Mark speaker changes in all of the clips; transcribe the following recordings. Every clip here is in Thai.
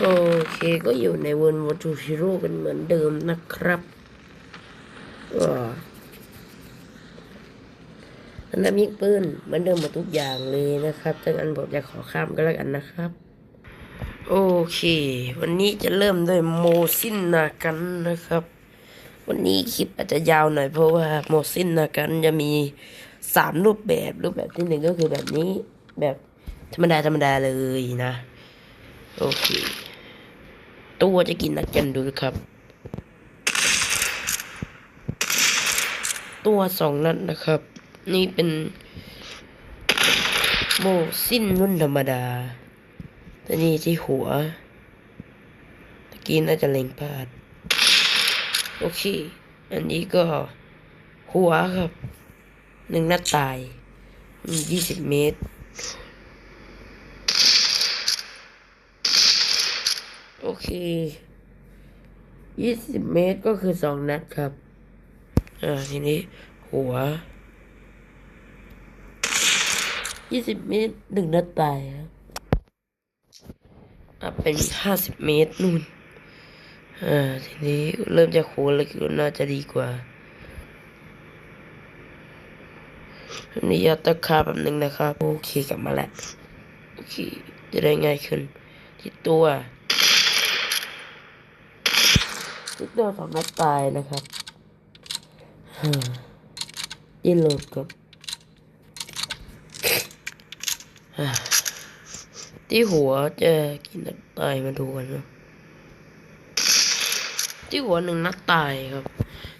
Speaker 1: โอเคก็อยู่ในวนวัตถุชิโร่กันเหมือนเดิมนะครับอันดับยิงปืนเหมือนเดิมหมดทุกอย่างเลยนะครับดังนั้นผมจะขอข้ามก็แล้วกันนะครับ โอเค วันนี้จะเริ่มด้วยโมซินนากันนะครับ วันนี้คลิปอาจจะยาวหน่อยเพราะว่าโมซินนากันจะมีสามรูปแบบรูปแบบที่หนึ่งก็คือแบบนี้แบบธรรมดาธรรมดาเลยนะ โอเค ตัวจะกินนัดกันดูครับ ตัวสองนัดนะครับ นี่เป็นโมซินรุ่นธรรมดาแต่นี่ที่หัวตะกี้น่าจะเล็งพลาด โอเค อันนี้ก็หัวครับ หนึ่งนัดตายยี่สิบเมตร โอเคยี่สิบเมตรก็คือสองนัดครับ อ่า ทีนี้ หัวยี่สิบเมตรหนึ่งนัดตายครับอะเป็นห้าสิบเมตรนู่น อ่า ทีนี้เริ่มจากหัวแล้วก็น่าจะดีกว่าอันนี้ยัดตะขาแบบหนึ่งนะครับ โอเคกลับมาแล้ว โอเค จะได้ง่ายขึ้น ที่ตัว ทุกตัวสามารถตายนะครับยินโหลดกับฮ่าที่หัวจะกินนัดตายมาดูกันนะที่หัวหนึ่งนัดตายครับ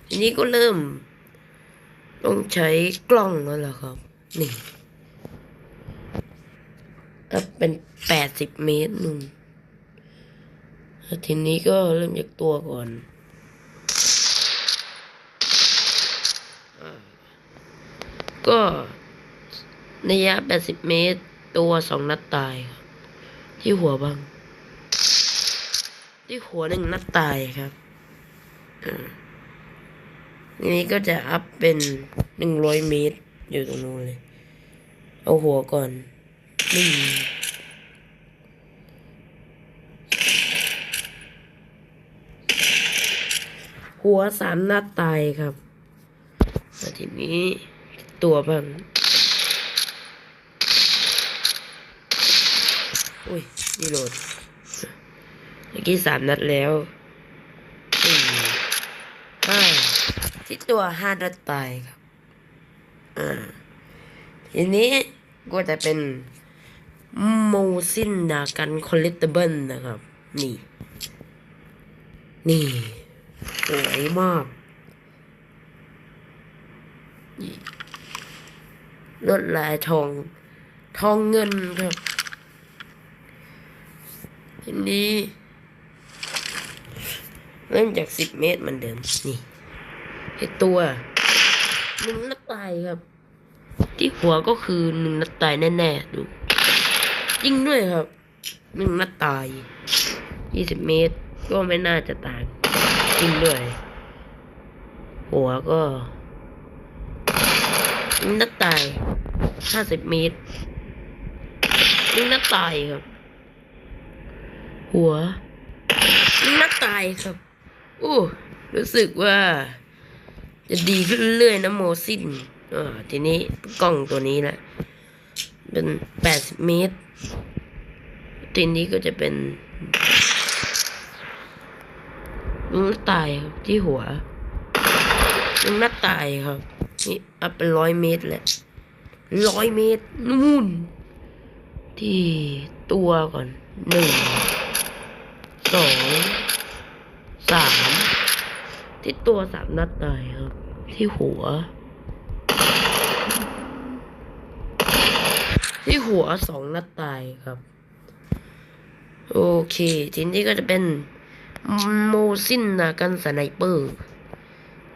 Speaker 1: ทีนี้ก็เริ่ม ต้องใช้กล้องแล้วล่ะครับ นี่ถ้าเป็นแปดสิบเมตรนู่นทีนี้ก็เริ่มจากตัวก่อนอ่า ก็ระยะ 80 เมตร ตัวสองนัดตายครับ ที่หัวบ้าง ที่หัวหนึ่งนัดตายครับอ่าทีนี้ก็จะอัพเป็นหนึ่งร้อยเมตร อยู่ตรงนู้นเลย เอาหัวก่อนนี่หัวสามนัดตายครับทีนี้ ตัวบ้างอุ้ยนี่โหลดเมื่อกี้สามนัดแล้วสี่ห้าที่ตัวห้านัดตายครับอ่าทีนี้ก็จะเป็นโมซินดากันคอลเลกตเบิลนะครับ นี่ นี่สวยมากนี่ ลวดลายทอง ทองเงินครับทีนี้เริ่มจากสิบเมตรเหมือนเดิม นี่ไอตัวหนึ่งนัดตายครับ ที่หัวก็คือหนึ่งนัดตายแน่ๆดูจริงด้วยครับหนึ่งนัดตายยี่สิบเมตรก็ไม่น่าจะต่างจริงด้วย หัวก็ นัดตายห้าสิบเมตรนี่นัดตายครับ หัวนี่นัดตายครับอู้รู้สึกว่า จะดีขึ้นเรื่อยๆนะโมซินอ่าทีนี้กล้องตัวนี้แหละ เป็นแปดสิบเมตร ทีนี้ก็จะเป็นลุงนัดตายครับที่หัวลุงนัดตายครับ นี่อัพเป็นร้อยเมตรแหละร้อยเมตรนู่น ที่ตัวก่อนหนึ่งสองสามที่ตัวสามนัดตายครับ ที่หัว ที่หัวสองนัดตายครับ โอเคทีนี้ก็จะเป็นโมซินนากันสไนเปอร์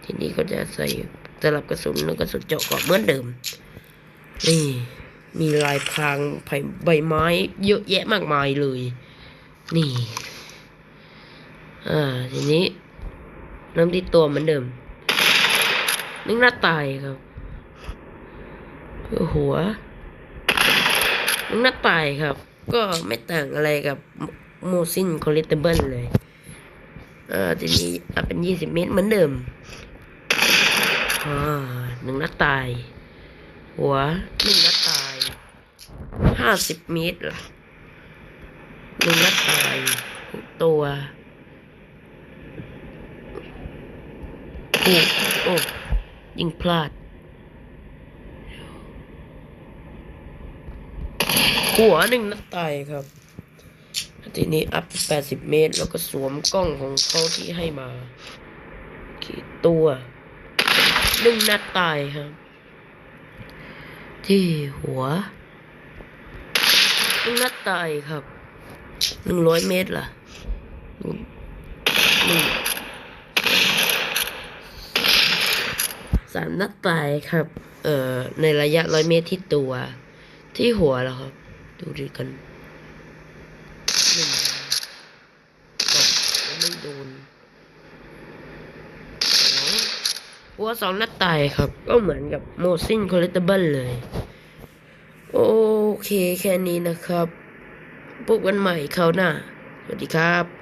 Speaker 1: ทีนี้ก็จะใส่ สลับกระสุนแล้วกระสุนเจาะกาะเหมือนเดิม นี่มีลายพรางใบไม้เยอะแยะมากมายเลย นี่ อ่า ทีนี้เริ่มที่ตัวเหมือนเดิมนึ่งหน้าตายครับหัวนึ่งหน้าตายครับ ก็ไม่ต่างอะไรกับโมซินคอลเลตเบิลเลยเออทีนี้เป็นยี่สิบเมตรเหมือนเดิม หนึ่งนัดตาย หัวหนึ่งนัดตายห้าสิบเมตรหนึ่งนัดตายตัวถูกโอ้ยิงพลาด หัวหนึ่งนัดตายครับทีนี้อัพแปดสิบเมตร แล้วก็สวมกล้องของเขาที่ให้มาขีดตัว หนึ่งนัดตายครับ ที่หัวหนึ่งนัดตายครับหนึ่งร้อยเมตรล่ะหนึ่งหนึ่งสามนัดตายครับ เอ่อ ในระยะร้อยเมตรที่ตัว ที่หัวแล้วครับ ดูดีกันหนึ่งสองไม่โดนสอง หัวสองนัดตายครับ ก็เหมือนกับโมซินคอลเลตเบิลเลย โอเคแค่นี้นะครับ พบกันใหม่คราวหน้า สวัสดีครับ